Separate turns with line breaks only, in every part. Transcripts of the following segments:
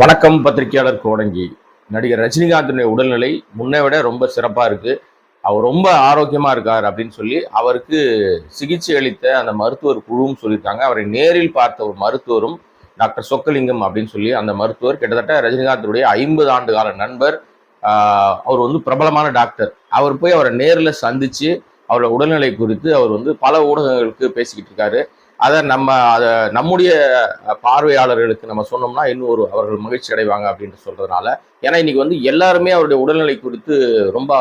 வணக்கம் பத்திரிகையாளர் கோடங்கி. நடிகர் ரஜினிகாந்தினுடைய உடல்நிலை முன்னை விட ரொம்ப சிறப்பாக இருக்குது அவர் ரொம்ப ஆரோக்கியமாக இருக்கார் அப்படின்னு சொல்லி அவருக்கு சிகிச்சை அளித்த அந்த மருத்துவர் குழுவும் சொல்லியிருக்காங்க. அவரை நேரில் பார்த்த ஒரு மருத்துவரும் டாக்டர் சொக்கலிங்கம் அப்படின்னு சொல்லி அந்த மருத்துவர் கிட்டத்தட்ட ரஜினிகாந்தினுடைய ஐம்பது ஆண்டு கால நண்பர் அவர் வந்து பிரபலமான டாக்டர். அவர் போய் அவரை நேரில் சந்தித்து அவரோட உடல்நிலை குறித்து அவர் வந்து பல ஊடகங்களுக்கு பேசிக்கிட்டு இருக்காரு. அதை நம்ம அதை நம்முடைய பார்வையாளர்களுக்கு நம்ம சொன்னோம்னா இன்னும் ஒரு அவர்கள் மகிழ்ச்சி அடைவாங்க அப்படின்ட்டு சொல்றதுனால. ஏன்னா இன்னைக்கு வந்து எல்லாருமே அவருடைய உடல்நிலை குறித்து ரொம்ப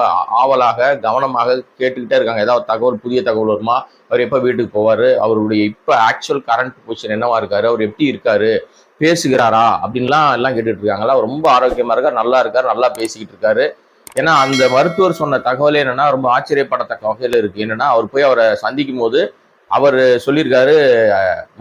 ஆவலாக கவனமாக கேட்டுக்கிட்டே இருக்காங்க. ஏதாவது தகவல் புதிய தகவல் வருமா? அவர் எப்போ வீட்டுக்கு போவார்? அவருடைய இப்போ ஆக்சுவல் கரண்ட் பொசிஷன் என்னவா இருக்காரு? அவர் எப்படி இருக்காரு? பேசுகிறாரா? அப்படின்லாம் எல்லாம் கேட்டுட்டு இருக்காங்களா ரொம்ப ஆரோக்கியமா இருக்கார் நல்லா இருக்கார் நல்லா பேசிக்கிட்டு இருக்காரு. ஏன்னா அந்த மருத்துவர் சொன்ன தகவலே என்னன்னா ரொம்ப ஆச்சரியப்படத்தக்க வகையில் இருக்கு. என்னன்னா அவர் போய் அவரை சந்திக்கும் போது அவர் சொல்லியிருக்காரு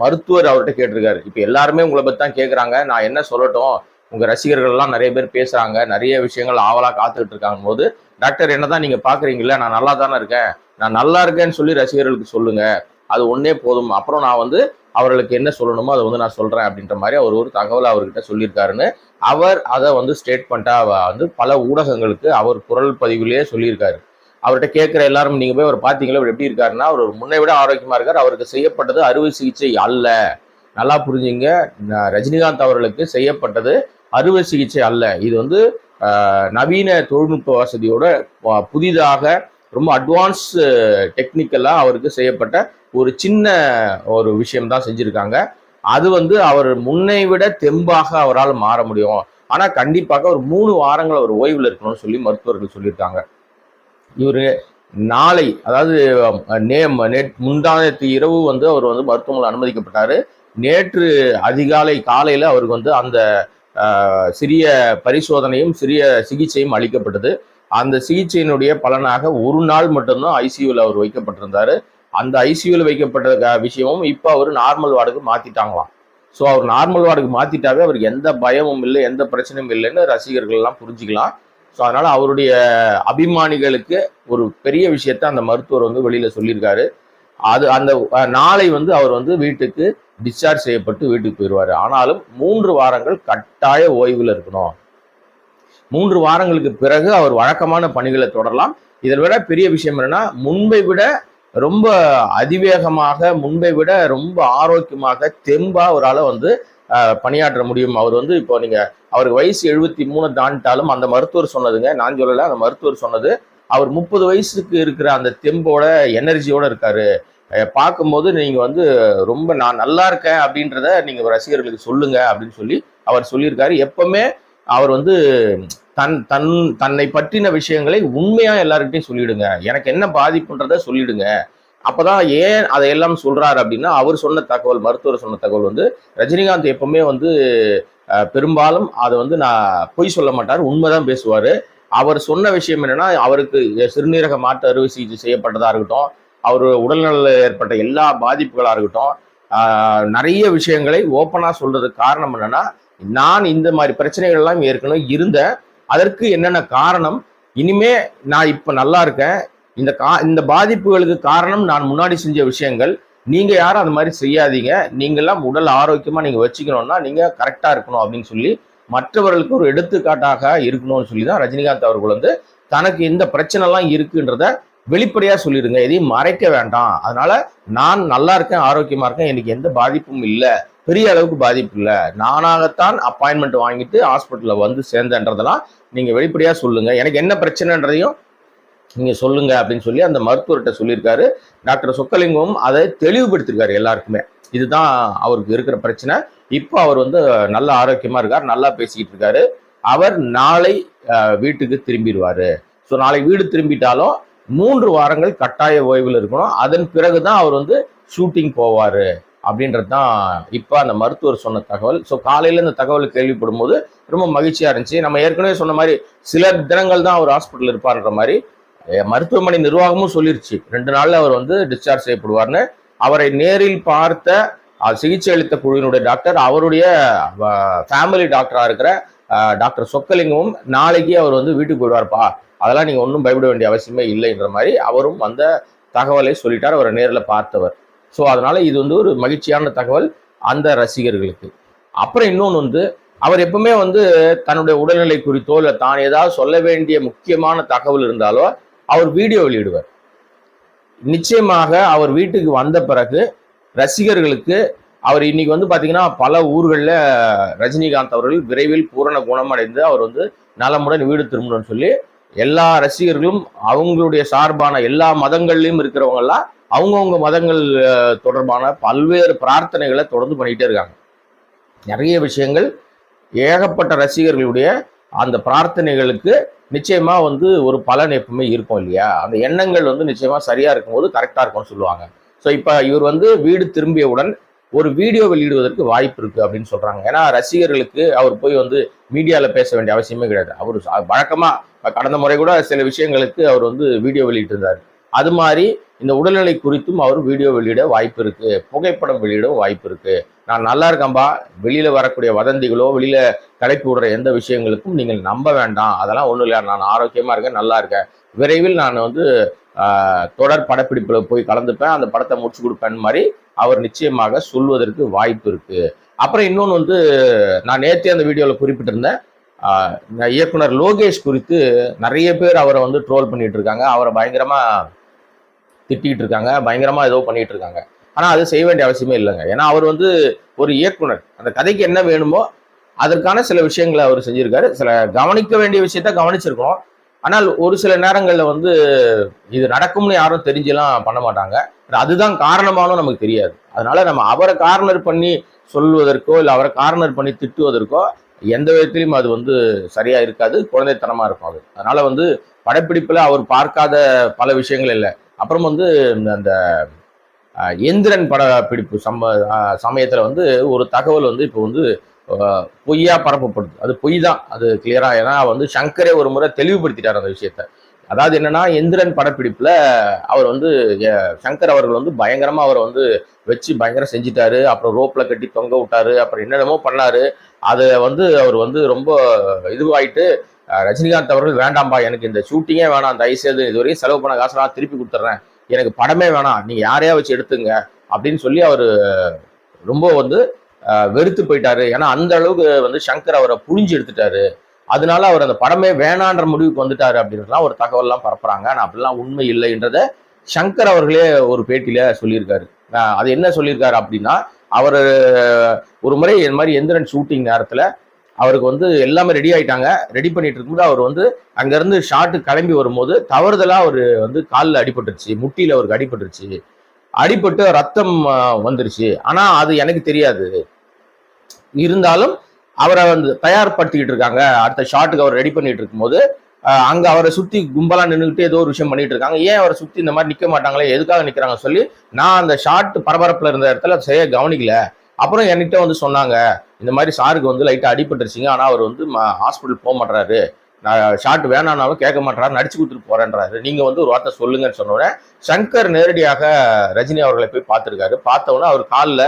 மருத்துவர் அவர்கிட்ட கேட்டிருக்காரு. இப்போ எல்லாருமே உங்களை பற்றி தான் கேட்குறாங்க நான் என்ன சொல்லட்டும் உங்கள் ரசிகர்கள்லாம் நிறைய பேர் பேசுகிறாங்க நிறைய விஷயங்கள் ஆவலாக காத்துக்கிட்டு இருக்காங்க போது டாக்டர் என்ன தான் நீங்கள் பாக்குறீங்களா நான் நல்லா தானே இருக்கேன். நான் நல்லா இருக்கேன்னு சொல்லி ரசிகர்களுக்கு சொல்லுங்கள் அது ஒன்றே போதும். அப்புறம் நான் வந்து அவர்களுக்கு என்ன சொல்லணுமோ அதை வந்து நான் சொல்கிறேன் அப்படின்ற மாதிரி அவர் ஒரு தகவலை அவர்கிட்ட சொல்லியிருக்காருன்னு அவர் அதை வந்து ஸ்டேட்மெண்ட்டாக வந்து பல ஊடகங்களுக்கு அவர் குரல் பதிவிலேயே சொல்லியிருக்காரு. அவர்கிட்ட கேட்குற எல்லாரும் நீங்கள் போய் அவர் பார்த்தீங்களா? அவர் எப்படி இருக்காருன்னா அவர் முன்னை விட ஆரோக்கியமாக இருக்கார். அவருக்கு செய்யப்பட்டது அறுவை சிகிச்சை அல்ல. நல்லா புரிஞ்சுங்க. ரஜினிகாந்த் அவர்களுக்கு செய்யப்பட்டது அறுவை சிகிச்சை அல்ல. இது வந்து நவீன தொழில்நுட்ப வசதியோட புதிதாக ரொம்ப அட்வான்ஸ் டெக்னிக்கலாக அவருக்கு செய்யப்பட்ட ஒரு சின்ன ஒரு விஷயம் தான் செஞ்சுருக்காங்க. அது வந்து அவர் முன்னை விட தெம்பாக அவரால் மாற முடியும். ஆனால் கண்டிப்பாக ஒரு மூணு வாரங்கள் அவர் ஓய்வில் இருக்கணும்னு சொல்லி மருத்துவர்கள் சொல்லியிருக்காங்க. இவர் நாளை அதாவது நே நேற்று முந்தானத்து இரவு வந்து அவர் வந்து மருத்துவமனை அனுமதிக்கப்பட்டார். நேற்று அதிகாலை காலையில் அவருக்கு வந்து அந்த சிறிய பரிசோதனையும் சிறிய சிகிச்சையும் அளிக்கப்பட்டது. அந்த சிகிச்சையினுடைய பலனாக ஒரு நாள் மட்டும்தான் ஐசியூவில் அவர் வைக்கப்பட்டிருந்தாரு. அந்த ஐசியூவில் வைக்கப்பட்ட விஷயமும் இப்போ அவர் நார்மல் வார்டுக்கு மாற்றிட்டாங்களாம் ஸோ அவர் நார்மல் வார்டுக்கு மாற்றிட்டாவே அவருக்கு எந்த பயமும் இல்லை எந்த பிரச்சனையும் இல்லைன்னு ரசிகர்கள்லாம் புரிஞ்சுக்கலாம். ஸோ அதனால் அவருடைய அபிமானிகளுக்கு ஒரு பெரிய விஷயத்த அந்த மருத்துவர் வந்து வெளியில் சொல்லியிருக்காரு. அது அந்த நாளை வந்து அவர் வந்து வீட்டுக்கு டிஸ்சார்ஜ் செய்யப்பட்டு வீட்டுக்கு போயிடுவார் ஆனாலும் மூன்று வாரங்கள் கட்டாய ஓய்வில் இருக்கணும். மூன்று வாரங்களுக்கு பிறகு அவர் வழக்கமான பணிகளை தொடரலாம். இதை விட பெரிய விஷயம் என்னன்னா முன்பை விட ரொம்ப அதிவேகமாக முன்பை விட ரொம்ப ஆரோக்கியமாக தெம்பா அவரால் வந்து பணியாற்ற முடியும். அவர் வந்து இப்போ நீங்க அவருக்கு வயசு எழுபத்தி மூணு தாண்டிட்டாலும் அந்த மருத்துவர் சொன்னதுங்க நான் சொல்லல அந்த மருத்துவர் சொன்னது அவர் முப்பது வயசுக்கு இருக்கிற அந்த தெம்போட எனர்ஜியோட இருக்காரு. பார்க்கும்போது நீங்க வந்து ரொம்ப நான் நல்லா இருக்கேன் அப்படின்றத நீங்க ரசிகர்களுக்கு சொல்லுங்க அப்படின்னு சொல்லி அவர் சொல்லியிருக்காரு. எப்பவுமே அவர் வந்து தன் தன் தன்னை பற்றின விஷயங்களை உண்மையா எல்லாருக்கிட்டையும் சொல்லிடுங்க. எனக்கு என்ன பாதிப்புன்றத சொல்லிடுங்க. அப்போதான் ஏன் அதையெல்லாம் சொல்றாரு அப்படின்னா அவர் சொன்ன தகவல் மருத்துவர் சொன்ன தகவல் வந்து ரஜினிகாந்த் எப்பவுமே வந்து பெரும்பாலும் அதை வந்து நான் பொய் சொல்ல மாட்டார் உண்மைதான் பேசுவாரு. அவர் சொன்ன விஷயம் என்னன்னா அவருக்கு சிறுநீரக மாற்று அறுவை சிகிச்சை செய்யப்பட்டதா இருக்கட்டும் அவர் உடல்நல ஏற்பட்ட எல்லா பாதிப்புகளாக இருக்கட்டும் நிறைய விஷயங்களை ஓப்பனாக சொல்றதுக்கு காரணம் என்னன்னா நான் இந்த மாதிரி பிரச்சனைகள் எல்லாம் ஏற்கனவே இருந்தேன். அதற்கு என்னென்ன காரணம்? இனிமே நான் இப்போ நல்லா இருக்கேன். இந்த கா இந்த பாதிப்புகளுக்கு காரணம் நான் முன்னாடி செஞ்ச விஷயங்கள். நீங்கள் யாரும் அது மாதிரி செய்யாதீங்க. நீங்களாம் உடல் ஆரோக்கியமாக நீங்கள் வச்சுக்கணும்னா நீங்கள் கரெக்டாக இருக்கணும் அப்படின்னு சொல்லி மற்றவர்களுக்கு ஒரு எடுத்துக்காட்டாக இருக்கணும்னு சொல்லி தான் ரஜினிகாந்த் அவர்கள் வந்து தனக்கு இந்த பிரச்சனைலாம் இருக்குன்றத வெளிப்படையாக சொல்லிடுங்க எதையும் மறைக்க வேண்டாம். அதனால நான் நல்லா இருக்கேன் ஆரோக்கியமாக இருக்கேன். எனக்கு எந்த பாதிப்பும் இல்லை. பெரிய அளவுக்கு பாதிப்பு இல்லை. நானாகத்தான் அப்பாயின்மெண்ட் வாங்கிட்டு ஹாஸ்பிட்டலில் வந்து சேர்ந்தன்றதெல்லாம் நீங்கள் வெளிப்படையாக சொல்லுங்கள் எனக்கு என்ன பிரச்சனைன்றதையும் நீங்கள் சொல்லுங்க அப்படின்னு சொல்லி அந்த மருத்துவர்கிட்ட சொல்லியிருக்காரு. டாக்டர் சொக்கலிங்கமும் அதை தெளிவுபடுத்திருக்காரு எல்லாருக்குமே. இதுதான் அவருக்கு இருக்கிற பிரச்சனை. இப்போ அவர் வந்து நல்ல ஆரோக்கியமாக இருக்கார் நல்லா பேசிக்கிட்டு இருக்காரு. அவர் நாளை வீட்டுக்கு திரும்பிடுவார். ஸோ நாளை வீடு திரும்பிட்டாலும் மூன்று வாரங்கள் கட்டாய ஓய்வில் இருக்கணும். அதன் பிறகு தான் அவர் வந்து ஷூட்டிங் போவார் அப்படின்றது தான் இப்போ அந்த மருத்துவர் சொன்ன தகவல். ஸோ காலையில் இந்த தகவல் கேள்விப்படும் போது ரொம்ப மகிழ்ச்சியாக இருந்துச்சு. நம்ம ஏற்கனவே சொன்ன மாதிரி சில தினங்கள் தான் அவர் ஹாஸ்பிட்டல் இருப்பார்ன்ற மாதிரி மருத்துவமனை நிர்வாகமும் சொல்லிருச்சு. ரெண்டு நாள்ல அவர் வந்து டிஸ்சார்ஜ் செய்யப்படுவார்னு. அவரை நேரில் பார்த்த சிகிச்சை அளித்த குழுவினுடைய டாக்டர் அவருடைய ஃபேமிலி டாக்டரா இருக்கிற டாக்டர் சொக்கலிங்கமும் நாளைக்கு அவர் வந்து வீட்டுக்கு போயிடுவார்ப்பா. அதெல்லாம் நீங்க ஒன்றும் பயப்பட வேண்டிய அவசியமே இல்லைன்ற மாதிரி அவரும் அந்த தகவலை சொல்லிட்டார் அவரை நேரில் பார்த்தவர். ஸோ அதனால இது வந்து ஒரு மகிழ்ச்சியான தகவல் அந்த ரசிகர்களுக்கு. அப்புறம் இன்னொன்று வந்து அவர் எப்பவுமே வந்து தன்னுடைய உடல்நிலை குறித்தோ இல்லை தான் ஏதாவது சொல்ல வேண்டிய முக்கியமான தகவல் இருந்தாலோ அவர் வீடியோ வெளியிடுவார். நிச்சயமாக அவர் வீட்டுக்கு வந்த பிறகு ரசிகர்களுக்கு அவர் இன்னைக்கு வந்து பார்த்தீங்கன்னா பல ஊர்களில் ரஜினிகாந்த் அவர்கள் விரைவில் பூரண குணமடைந்து அவர் வந்து நலமுடன் வீடு திரும்பணும்னு சொல்லி எல்லா ரசிகர்களும் அவங்களுடைய சார்பான எல்லா மதங்கள்லையும் இருக்கிறவங்கெல்லாம் அவங்கவுங்க மதங்கள் தொடர்பான பல்வேறு பிரார்த்தனைகளை தொடர்ந்து பண்ணிகிட்டே இருக்காங்க. நிறைய விஷயங்கள் ஏகப்பட்ட ரசிகர்களுடைய அந்த பிரார்த்தனைகளுக்கு நிச்சயமா வந்து ஒரு பலன் எப்பவுமே இருக்கும் இல்லையா? அந்த எண்ணங்கள் வந்து நிச்சயமா சரியா இருக்கும்போது கரெக்டா இருக்கும்னு சொல்லுவாங்க. ஸோ இப்போ இவர் வந்து வீடு திரும்பியவுடன் ஒரு வீடியோ வெளியிடுவதற்கு வாய்ப்பு இருக்கு அப்படின்னு சொல்றாங்க. ஏன்னா ரசிகர்களுக்கு அவர் போய் வந்து மீடியாவில் பேச வேண்டிய அவசியமே கிடையாது. அவர் ச- வழக்கமா கடந்த முறை கூட சில விஷயங்களுக்கு அவர் வந்து வீடியோ வெளியிட்டிருந்தார். அது மாதிரி இந்த உடல்நிலை குறித்தும் அவர் வீடியோ வெளியிட வாய்ப்பு இருக்கு. புகைப்படம் வெளியிட வாய்ப்பு இருக்கு. நான் நல்லா இருக்கேன்பா. வெளியில வரக்கூடிய வதந்திகளோ வெளியில கலைப்பு விடுற எந்த விஷயங்களுக்கும் நீங்கள் நம்ப வேண்டாம். அதெல்லாம் ஒண்ணும் இல்லை நான் ஆரோக்கியமா இருக்கேன் நல்லா இருக்கேன். விரைவில் நான் வந்து தொடர் படப்பிடிப்புல போய் கலந்துப்பேன். அந்த படத்தை முடிச்சு கொடுப்பேன் மாதிரி அவர் நிச்சயமாக சொல்வதற்கு வாய்ப்பு இருக்கு. அப்புறம் இன்னொன்று வந்து நான் நேற்றே அந்த வீடியோவில் குறிப்பிட்டிருந்தேன். இயக்குனர் லோகேஷ் குறித்து நிறைய பேர் அவரை வந்து ட்ரோல் பண்ணிட்டு இருக்காங்க. அவரை பயங்கரமாக திட்டிகிட்டு இருக்காங்க பயங்கரமாக ஏதோ பண்ணிட்டு இருக்காங்க ஆனால் அது செய்ய வேண்டிய அவசியமே இல்லைங்க. ஏன்னா அவர் வந்து ஒரு இயக்குனர். அந்த கதைக்கு என்ன வேணுமோ அதற்கான சில விஷயங்களை அவர் செஞ்சிருக்காரு. சில கவனிக்க வேண்டிய விஷயத்த கவனிச்சிருக்கோம். ஆனால் ஒரு சில நேரங்களில் வந்து இது நடக்கும்னு யாரும் தெரிஞ்செல்லாம் பண்ண மாட்டாங்க. அதுதான் காரணமானும் நமக்கு தெரியாது. அதனால நம்ம அவரை கார்னர் பண்ணி சொல்வதற்கோ இல்லை அவரை கார்னர் பண்ணி திட்டுவதற்கோ எந்த விதத்திலையும் அது வந்து சரியா இருக்காது. குழந்தைத்தனமா இருக்கும் அது. அதனால வந்து படப்பிடிப்பில் அவர் பார்க்காத பல விஷயங்கள் இல்லை. அப்புறம் வந்து இந்த- அந்த எந்திரன் படப்பிடிப்பு சம்ப சமயத்தில் வந்து ஒரு தகவல் வந்து இப்போ வந்து பொய்யாக பொய்யா பரப்பப்படுது. அது பொய் தான். அது கிளியராக ஏன்னா வந்து சங்கரே ஒரு முறை தெளிவுபடுத்திட்டார் அந்த விஷயத்த. அதாவது என்னன்னா எந்திரன் படப்பிடிப்பில் அவர் வந்து சங்கர் அவர்கள் வந்து பயங்கரமாக அவரை வந்து வச்சு பயங்கரம் செஞ்சிட்டாரு. அப்புறம் ரோப்பில் கட்டி தொங்க விட்டாரு. அப்புறம் என்னென்னமோ பண்ணாரு. அதை வந்து அவர் வந்து ரொம்ப இதுவாயிட்டு ரஜினிகாந்த் அவர்கள் வேண்டாம்பா எனக்கு இந்த ஷூட்டிங்கே வேணாம் தயவுசெய்து இதுவரையும் செலவு பண்ண காசு நான் திருப்பி கொடுத்துட்றேன் எனக்கு படமே வேணாம் நீங்கள் யாரையா வச்சு எடுத்துங்க அப்படின்னு சொல்லி அவர் ரொம்ப வந்து வெறுத்து போயிட்டாரு. ஏன்னா அந்த அளவுக்கு வந்து சங்கர் அவரை புழிஞ்சு எடுத்துட்டாரு. அதனால அவர் அந்த படமே வேணான்ற முடிவுக்கு வந்துட்டாரு அப்படின்றதுலாம் ஒரு தகவல்லாம் பரப்புறாங்க. ஆனால் அப்படிலாம் உண்மை இல்லைன்றத சங்கர் அவர்களே ஒரு பேட்டியில சொல்லியிருக்காரு. அது என்ன சொல்லியிருக்காரு அப்படின்னா அவர் ஒரு முறை இந்த மாதிரி எந்திரன் ஷூட்டிங் நேரத்தில் அவருக்கு வந்து எல்லாமே ரெடி ஆயிட்டாங்க. ரெடி பண்ணிட்டு இருக்கும்போது அவர் வந்து அங்கேருந்து ஷாட்டு கிளம்பி வரும்போது தவறுதலா அவர் வந்து காலில் அடிபட்டுருச்சு. முட்டியில் அவருக்கு அடிபட்டுருச்சு. அடிபட்டு ரத்தம் வந்துருச்சு. ஆனா அது எனக்கு தெரியாது. இருந்தாலும் அவரை வந்து தயார்படுத்திக்கிட்டு இருக்காங்க. அடுத்த ஷாட்டுக்கு அவர் ரெடி பண்ணிட்டு இருக்கும்போது அங்கே அங்க அவரை சுத்தி கும்பலா நின்றுக்கிட்டு ஏதோ ஒரு விஷயம் பண்ணிட்டு இருக்காங்க. ஏன் அவரை சுத்தி இந்த மாதிரி நிக்க மாட்டாங்களே? எதுக்காக நிக்கிறாங்க சொல்லி நான் அந்த ஷாட் பரபரப்புல இருந்த இடத்துல சரியா கவனிக்கல. அப்புறம் என்கிட்ட வந்து சொன்னாங்க இந்த மாதிரி சாருக்கு வந்து லைட்டாக அடிபட்டுருச்சிங்க ஆனால் அவர் வந்து ஹாஸ்பிட்டல் போக மாட்டாரு நான் ஷார்ட் வேணானாலும் கேட்க மாட்டாரு நடிச்சு கொடுத்துட்டு போறேன்றாரு. நீங்க வந்து ஒரு வார்த்தை சொல்லுங்கன்னு சொன்னோடனே சங்கர் நேரடியாக ரஜினி அவர்களை போய் பார்த்துருக்காரு. பார்த்தவொன்னே அவர் காலில்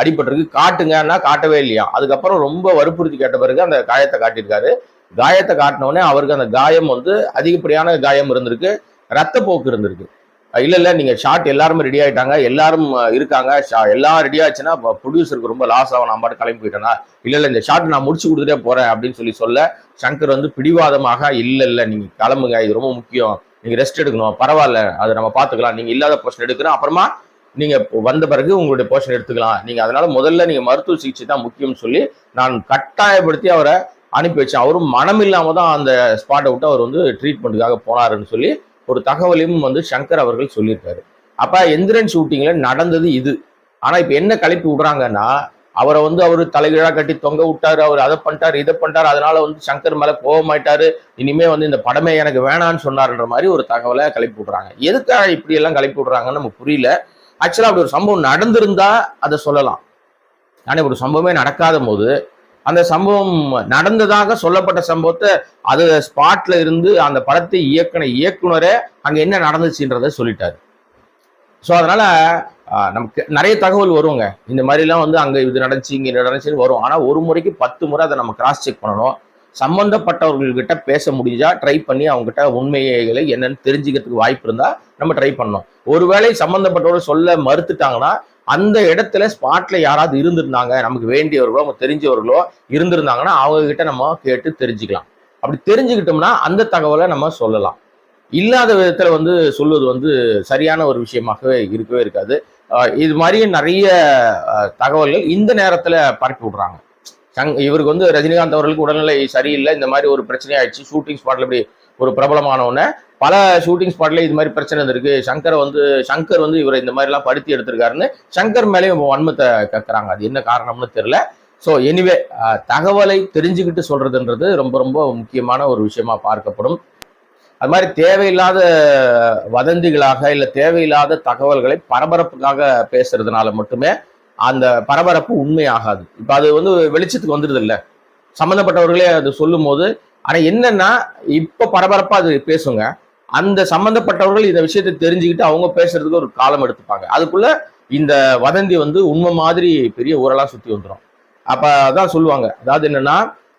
அடிபட்டிருக்கு. காட்டுங்கன்னா காட்டவே இல்லையா? அதுக்கப்புறம் ரொம்ப வற்புறுத்தி கேட்ட பிறகு அந்த காயத்தை காட்டியிருக்காரு. காயத்தை காட்டினோடனே அவருக்கு அந்த காயம் வந்து அதிகப்படியான காயம் இருந்திருக்கு. ரத்தப்போக்கு இருந்திருக்கு. இல்ல இல்ல நீங்க ஷாட் எல்லாருமே ரெடி ஆயிட்டாங்க. எல்லாரும் இருக்காங்க. ஷா- எல்லாம் ரெடி ஆச்சுன்னா ப்ரொடியூசருக்கு ரொம்ப லாஸ் ஆகும். நான் பாட்டு கிளம்பி போயிட்டேனா? இல்ல இல்ல இந்த ஷாட் நான் முடிச்சு கொடுத்துட்டே போறேன் அப்படின்னு சொல்லி சொல்ல சங்கர் வந்து பிடிவாதமாக இல்ல இல்ல நீங்க கிளம்புங்க. இது ரொம்ப முக்கியம். நீங்க ரெஸ்ட் எடுக்கணும். பரவாயில்ல. அதை நம்ம பாத்துக்கலாம் நீங்க இல்லாத போர்ஷன் எடுக்கிறோம் அப்புறமா நீங்க வந்த பிறகு உங்களுடைய போர்ஷன் எடுத்துக்கலாம். நீங்க அதனால முதல்ல நீங்க மருத்துவ சிகிச்சை தான் முக்கியம்னு சொல்லி நான் கட்டாயப்படுத்தி அவரை அனுப்பி வச்சேன். அவரும் மனம் இல்லாம தான் அந்த ஸ்பாட்டை விட்டு அவர் வந்து ட்ரீட்மெண்ட்டுக்காக போனாருன்னு சொல்லி ஒரு தகவலையும் வந்து சங்கர் அவர்கள் சொல்லியிருக்காரு. அப்ப எந்திரன் ஷூட்டிங்ல நடந்தது இது. ஆனா இப்ப என்ன கலப்பி விடுறாங்கன்னா அவரை வந்து அவர் தலைகீழா கட்டி தொங்க விட்டாரு அவர் அதை பண்ணிட்டாரு இதை பண்ணிட்டாரு அதனால வந்து சங்கர் மேல கோவமாயிட்டாரு இனிமே வந்து இந்த படமே எனக்கு வேணான்னு சொன்னாருன்ற மாதிரி ஒரு தகவலை கிளப்பி விடுறாங்க. எதுக்காக இப்படி எல்லாம் கிளப்பி விடுறாங்கன்னு நமக்கு புரியல. ஆக்சுவலா அப்படி ஒரு சம்பவம் நடந்திருந்தா அதை சொல்லலாம். ஆனா ஒரு சம்பவமே நடக்காத போது அந்த சம்பவம் நடந்ததாக சொல்லப்பட்ட சம்பவத்தை அது ஸ்பாட்ல இருந்து அந்த படத்தை இயக்குன இயக்குனரே அங்க என்ன நடந்துச்சுன்றத சொல்லிட்டாரு. ஸோ அதனால நமக்கு நிறைய தகவல் வருங்க. இந்த மாதிரிலாம் வந்து அங்கே இது நடந்துச்சு இங்கே நடந்துச்சுன்னு வரும். ஆனால் ஒரு முறைக்கு பத்து முறை அதை நம்ம கிராஸ் செக் பண்ணணும். சம்பந்தப்பட்டவர்கள்கிட்ட பேச முடிஞ்சா ட்ரை பண்ணி அவங்ககிட்ட உண்மைகளை என்னன்னு தெரிஞ்சுக்கிறதுக்கு வாய்ப்பு இருந்தால் நம்ம ட்ரை பண்ணணும். ஒருவேளை சம்பந்தப்பட்டவர்கள் சொல்ல மறுத்துட்டாங்கன்னா அந்த இடத்துல ஸ்பாட்ல யாராவது இருந்திருந்தாங்க நமக்கு வேண்டியவர்களோ நமக்கு தெரிஞ்சவர்களோ இருந்திருந்தாங்கன்னா அவங்க கிட்ட நம்ம கேட்டு தெரிஞ்சுக்கலாம். அப்படி தெரிஞ்சுக்கிட்டோம்னா அந்த தகவலை நம்ம சொல்லலாம். இல்லாத விதத்துல வந்து சொல்வது வந்து சரியான ஒரு விஷயமாகவே இருக்கவே இருக்காது. இது மாதிரி நிறைய தகவல்கள் இந்த நேரத்துல பரப்பி விடுறாங்க. சங் இவருக்கு வந்து ரஜினிகாந்த் அவர்களுக்கு உடல்நிலை சரியில்லை இந்த மாதிரி ஒரு பிரச்சனை ஆயிடுச்சு ஷூட்டிங் ஸ்பாட்ல இப்படி ஒரு பிரபலமான பல ஷூட்டிங் ஸ்பாட்ல இது மாதிரி பிரச்சனை இருந்திருக்கு சங்கர் வந்து சங்கர் வந்து இவரை இந்த மாதிரி எல்லாம் படுத்தி எடுத்திருக்காருன்னு சங்கர் மேலேயும் வன்மத்தை கேட்குறாங்க அது என்ன காரணம்னு தெரியல. ஸோ எனிவே தகவலை தெரிஞ்சுக்கிட்டு சொல்றதுன்றது ரொம்ப ரொம்ப முக்கியமான ஒரு விஷயமா பார்க்கப்படும். அது மாதிரி தேவையில்லாத வதந்திகளாக இல்லை தேவையில்லாத தகவல்களை பரபரப்புக்காக பேசுறதுனால மட்டுமே அந்த பரபரப்பு உண்மையாகாது. இப்போ அது வந்து வெளிச்சத்துக்கு வந்துடுது இல்லை. சம்மந்தப்பட்டவர்களே அது சொல்லும் போது ஆனால் என்னன்னா இப்போ பரபரப்பாக அது பேசுங்க. அந்த சம்பந்தப்பட்டவர்கள் இந்த விஷயத்தை தெரிஞ்சுக்கிட்டு அவங்க பேசுறதுக்கு ஒரு காலம் எடுத்துப்பாங்க. அதுக்குள்ள இந்த வதந்தி வந்து உண்மை மாதிரி பெரிய ஊரெல்லாம் சுத்தி வந்துடும் அப்ப அதான் சொல்லுவாங்க. அதாவது என்னன்னா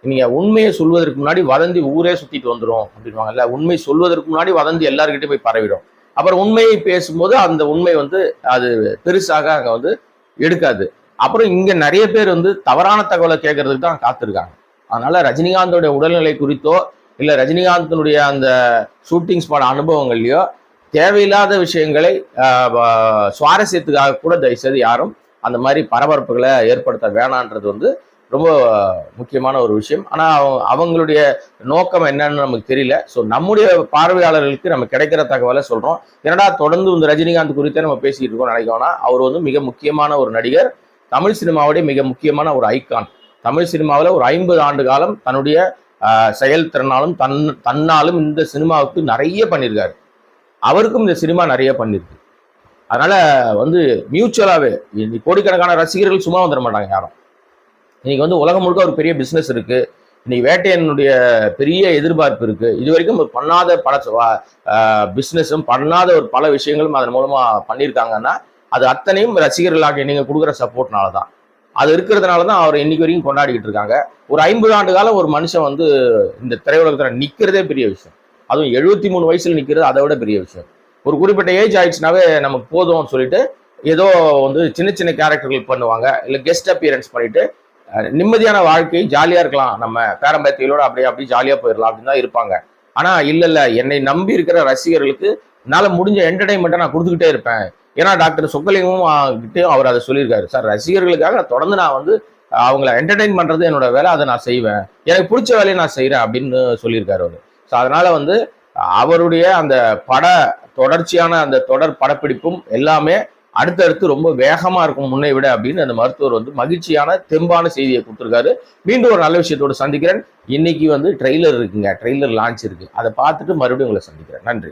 நீங்க உண்மையை சொல்வதற்கு முன்னாடி வதந்தி ஊரே சுத்திட்டு வந்துடும் அப்படின்வாங்கல்ல உண்மை சொல்வதற்கு முன்னாடி வதந்தி எல்லாருக்கிட்டையும் போய் பரவிடும். அப்புறம் உண்மையை பேசும்போது அந்த உண்மை வந்து அது பெருசாக அங்க வந்து எடுக்காது. அப்புறம் இங்க நிறைய பேர் வந்து தவறான தகவலை கேட்கறதுக்கு தான் காத்திருக்காங்க. அதனால ரஜினிகாந்தோட உடல்நிலை குறித்தோ இல்லை ரஜினிகாந்தினுடைய அந்த ஷூட்டிங் ஸ்பாட் அனுபவங்கள்லையோ தேவையில்லாத விஷயங்களை சுவாரஸ்யத்துக்காக கூட தயவுசெய்து யாரும் அந்த மாதிரி பரபரப்புகளை ஏற்படுத்த வேணான்றது வந்து ரொம்ப முக்கியமான ஒரு விஷயம். ஆனால் அவங்க- அவங்களுடைய நோக்கம் என்னன்னு நமக்கு தெரியல. ஸோ நம்முடைய பார்வையாளர்களுக்கு நம்ம கிடைக்கிற தகவலை சொல்கிறோம் என்னடா தொடர்ந்து இந்த ரஜினிகாந்த் குறித்தே நம்ம பேசிக்கிட்டு இருக்கோம் நினைக்கோம்னா அவர் வந்து மிக முக்கியமான ஒரு நடிகர். தமிழ் சினிமாவுடைய மிக முக்கியமான ஒரு ஐக்கான் தமிழ் சினிமாவில் ஒரு ஐம்பது ஆண்டு காலம் தன்னுடைய செயல்திறனாலும் தன் தன்னாலும் இந்த சினிமாவுக்கு நிறைய பண்ணியிருக்காரு. அவருக்கும் இந்த சினிமா நிறைய பண்ணியிருக்கு. அதனால வந்து மியூச்சுவலாகவே இன்னைக்கு கோடிக்கணக்கான ரசிகர்கள் சும்மா வந்துட மாட்டாங்க யாரும். இன்னைக்கு வந்து உலகம் முழுக்க ஒரு பெரிய பிஸ்னஸ் இருக்கு. இன்னைக்கு வேட்டையனுடைய பெரிய எதிர்பார்ப்பு இருக்கு. இது வரைக்கும் ஒரு பண்ணாத பல பிஸ்னஸும் பண்ணாத ஒரு பல விஷயங்களும் அதன் மூலமா பண்ணியிருக்காங்கன்னா அது அத்தனையும் ரசிகர்களாக நீங்க கொடுக்குற சப்போர்ட்னால தான் அது இருக்கிறதுனால தான் அவர் இன்னைக்கு வரைக்கும் கொண்டாடிக்கிட்டு இருக்காங்க. ஒரு ஐம்பது ஆண்டு காலம் ஒரு மனுஷன் வந்து இந்த திரையுலகத்தில் நிற்கிறதே பெரிய விஷயம். அதுவும் எழுபத்தி மூணு வயசில் நிற்கிறது அதை விட பெரிய விஷயம். ஒரு குறிப்பிட்ட ஏஜ் ஆயிடுச்சுனாவே நமக்கு போதும்னு சொல்லிட்டு ஏதோ வந்து சின்ன சின்ன கேரக்டர்கள் பண்ணுவாங்க. இல்லை கெஸ்ட் அப்பியரன்ஸ் பண்ணிட்டு நிம்மதியான வாழ்க்கை ஜாலியாக இருக்கலாம். நம்ம பேரம்பேத்திகளோட அப்படியே அப்படியே ஜாலியாக போயிடலாம் அப்படின்னு தான் இருப்பாங்க. ஆனால் இல்லை இல்லை என்னை நம்பி இருக்கிற ரசிகர்களுக்கு என்னால் முடிஞ்ச என்டர்டைன்மெண்ட்டை நான் கொடுத்துக்கிட்டே இருப்பேன். ஏன்னா டாக்டர் சொக்கலிங்கமும் கிட்டேயும் அவர் அதை சொல்லியிருக்காரு. சார் ரசிகர்களுக்காக தொடர்ந்து நான் வந்து அவங்கள என்டர்டைன் பண்றது என்னோட வேலை அதை நான் செய்வேன். எனக்கு பிடிச்ச வேலையை நான் செய்கிறேன் அப்படின்னு சொல்லியிருக்காரு அவர். ஸோ அதனால வந்து அவருடைய அந்த பட தொடர்ச்சியான அந்த தொடர் படப்பிடிப்பும் எல்லாமே அடுத்தடுத்து ரொம்ப வேகமா இருக்கும் முன்னை விட அப்படின்னு அந்த மருத்துவர் வந்து மகிழ்ச்சியான தெம்பான செய்தியை கொடுத்துருக்காரு. மீண்டும் ஒரு நல்ல விஷயத்தோடு சந்திக்கிறேன். இன்னைக்கு வந்து ட்ரெய்லர் இருக்குங்க. ட்ரெய்லர் லான்ச் இருக்கு. அதை பார்த்துட்டு மறுபடியும் உங்களை சந்திக்கிறேன். நன்றி.